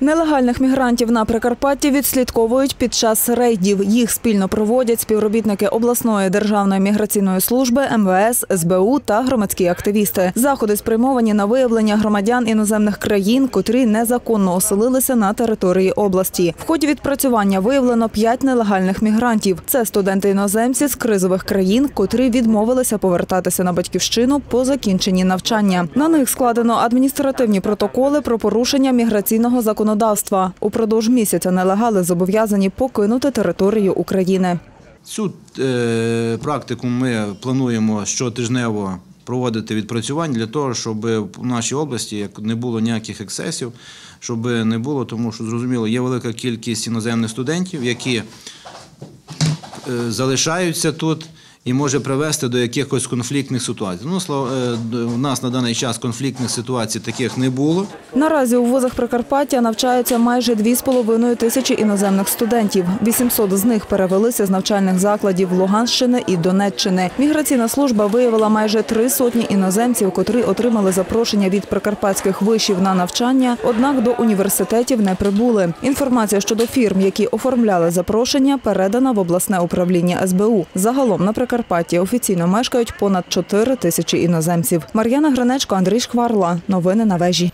Нелегальних мігрантів на Прикарпатті відслідковують під час рейдів. Їх спільно проводять співробітники обласної державної міграційної служби, МВС, СБУ та громадські активісти. Заходи спрямовані на виявлення громадян іноземних країн, котрі незаконно оселилися на території області. В ході відпрацювання виявлено п'ять нелегальних мігрантів. Це студенти-іноземці з кризових країн, котрі відмовилися повертатися на батьківщину по закінченні навчання. На них складено адміністративні протоколи про порушення міграційного законодавства. Упродовж місяця нелегали зобов'язані покинути територію України. Цю е, практику ми плануємо щотижнево проводити відпрацювання для того, щоб в нашій області не було ніяких ексцесів, щоб не було, тому що зрозуміло, є велика кількість іноземних студентів, які е, залишаються тут. І може привести до якихось конфліктних ситуацій. Ну, е, у нас на даний час конфліктних ситуацій таких не було. Наразі у вузах Прикарпаття навчаються майже 2,5 тисячі іноземних студентів. 800 з них перевелися з навчальних закладів Луганщини і Донеччини. Міграційна служба виявила майже три сотні іноземців, котрі отримали запрошення від прикарпатських вишів на навчання, однак до університетів не прибули. Інформація щодо фірм, які оформляли запрошення, передана в обласне управління СБУ. Загалом на Прикарпатті офіційно мешкають понад 4 тисячі іноземців. Мар'яна Гринечко, Андрій Шкварла. Новини на вежі.